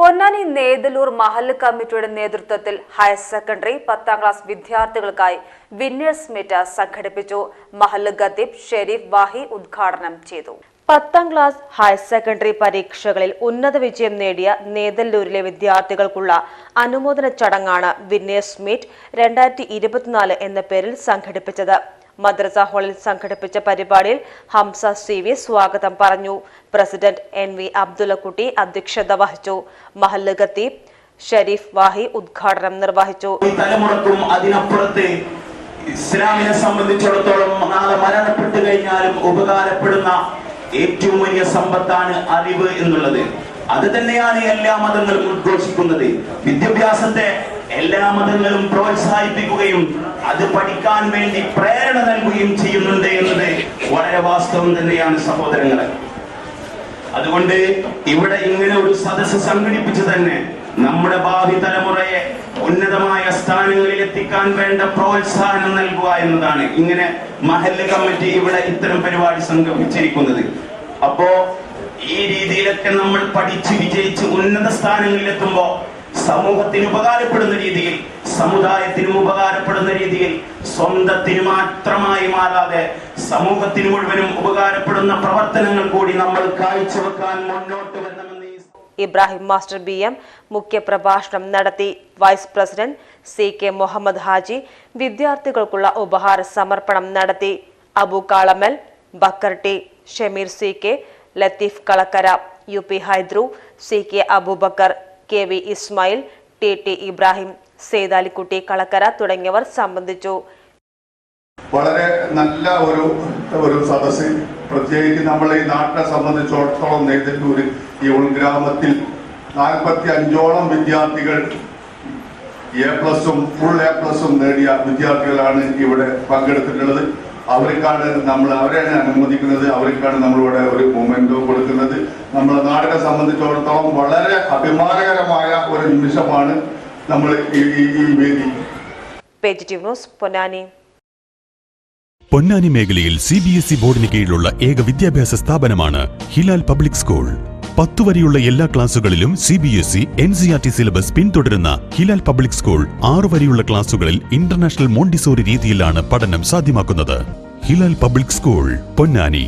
പൊന്നാനി നേതലൂർ മഹല്ല് കമ്മിറ്റിയുടെ നേതൃത്വത്തിൽ ഹയർ സെക്കൻഡറി പത്താം ക്ലാസ് വിദ്യാർത്ഥികൾക്കായി വിന്നേഴ്സ് മീറ്റ് സംഘടിപ്പിച്ചു. മഹല്ല് ഖത്തീബ് ഷെരീഫ് വാഹി ഉദ്ഘാടനം ചെയ്തു. പത്താം ക്ലാസ് ഹയർ സെക്കൻഡറി പരീക്ഷകളിൽ ഉന്നത വിജയം നേടിയ നേതല്ലൂരിലെ വിദ്യാർത്ഥികൾക്കുള്ള അനുമോദന ചടങ്ങാണ് വിന്നേഴ്സ് മീറ്റ് രണ്ടായിരത്തി എന്ന പേരിൽ സംഘടിപ്പിച്ചത്. മദ്രസ ഹാളിൽ സംഘടിപ്പിച്ച പരിപാടിയിൽ ഹംസ സി വി സ്വാഗതം പറഞ്ഞു. പ്രസിഡന്റ് എൻ വി അബ്ദുള്ളക്കുട്ടി അധ്യക്ഷത വഹിച്ചു. മഹല്ല് ഖത്തീബ് ഷരീഫ് വാഹി ഉദ്ഘാടനം നിർവഹിച്ചു. ഇസ്ലാമിനെ സംബന്ധിച്ചിടത്തോളം നാളെ മരണപ്പെട്ടു കഴിഞ്ഞാലും ഉപകാരപ്പെടുന്ന ഏറ്റവും വലിയ സമ്പത്താണ് അറിവ് എന്നുള്ളത്. അത് തന്നെയാണ് എല്ലാ മതങ്ങളും ഉദ്ഘോഷിക്കുന്നത്. വിദ്യാഭ്യാസത്തെ എല്ലാ മതങ്ങളും പ്രോത്സാഹിപ്പിക്കുകയും അത് പഠിക്കാൻ വേണ്ടി പ്രേരണ നൽകുകയും ചെയ്യുന്നുണ്ട് എന്നത് വളരെ വാസ്തവം തന്നെയാണ് സഹോദരങ്ങളെ. അതുകൊണ്ട് ഇവിടെ ഇങ്ങനെ ഒരു സദസ്സ് സംഘടിപ്പിച്ചു തന്നെ നമ്മുടെ ഭാവി തലമുറയെ ഉന്നതമായ സ്ഥാനങ്ങളിൽ എത്തിക്കാൻ വേണ്ട പ്രോത്സാഹനം നൽകുക എന്നതാണ് ഇങ്ങനെ മഹല്ല് കമ്മിറ്റി ഇവിടെ ഇത്തരം പരിപാടി സംഘടിപ്പിച്ചിരിക്കുന്നത്. അപ്പോ ഈ രീതിയിലൊക്കെ നമ്മൾ പഠിച്ച് വിജയിച്ച് ഉന്നത സ്ഥാനങ്ങളിൽ എത്തുമ്പോ സമൂഹത്തിന് ഉപകാരപ്പെടുന്ന രീതിയിൽ സമുദായത്തിനും ഉപകാരപ്പെടുന്ന രീതിയിൽ സ്വന്തത്തിന് മാത്രമായി മാറാതെ സമൂഹത്തിന് മുഴുവനും ഉപകാരപ്പെടുന്ന പ്രവർത്തനങ്ങൾ കൂടി നമ്മൾ കാഴ്ചവെക്കാൻ മുന്നോട്ട് വരണമെന്ന് ഇബ്രാഹിം മാസ്റ്റർ ബി എം മുഖ്യപ്രഭാഷണം നടത്തി vice president C K Muhammad Haji വിദ്യാർത്ഥികൾക്കുള്ള ഉപഹാര സമർപ്പണം നടത്തി Abu Kalamal Bakkar T Shameer C K Latheef Kalakkara U P Haidru C K Aboobacker K V Ismail T T Ibrahim Sethalikutty Kalakkara തുടങ്ങിയവർ സംബന്ധിച്ചു. വളരെ നല്ല ഒരു ഒരു സദസ്സിൽ പ്രത്യേകിച്ച് നമ്മൾ ഈ നാട്ടിനെ സംബന്ധിച്ചിടത്തോളം നെയ്തല്ലൂരിൽ ഈ ഉൾഗ്രാമത്തിൽ നാൽപ്പത്തി അഞ്ചോളം വിദ്യാർത്ഥികൾ എ പ്ലസും ഫുൾ എ പ്ലസും നേടിയ വിദ്യാർത്ഥികളാണ് ഇവിടെ പങ്കെടുത്തിട്ടുള്ളത്. അവർക്കാണ് നമ്മൾ അവരെയാണ് അനുമോദിക്കുന്നത്. അവർക്കാണ് നമ്മളിവിടെ ഒരു മൊമെന്റോ കൊടുക്കുന്നത്. നമ്മുടെ നാടിനെ സംബന്ധിച്ചിടത്തോളം വളരെ അഭിമാനകരമായ ഒരു നിമിഷമാണ് നമ്മൾ ഈ വേദി. ന്യൂസ് പൊന്നാനി. പൊന്നാനി മേഖലയിൽ സി ബി എസ് ഇ ബോർഡിന് കീഴിലുള്ള ഏക വിദ്യാഭ്യാസ സ്ഥാപനമാണ് ഹിലാൽ പബ്ലിക് സ്കൂൾ. പത്തു വരെയുള്ള എല്ലാ ക്ലാസുകളിലും C B S E N C R T syllabus പിന്തുടരുന്ന ഹിലാൽ പബ്ലിക് സ്കൂൾ ആറു വരെയുള്ള ക്ലാസുകളിൽ ഇന്റർനാഷണൽ മോണ്ടിസോറി രീതിയിലാണ് പഠനം സാധ്യമാക്കുന്നത്. Hilal public school Ponnani.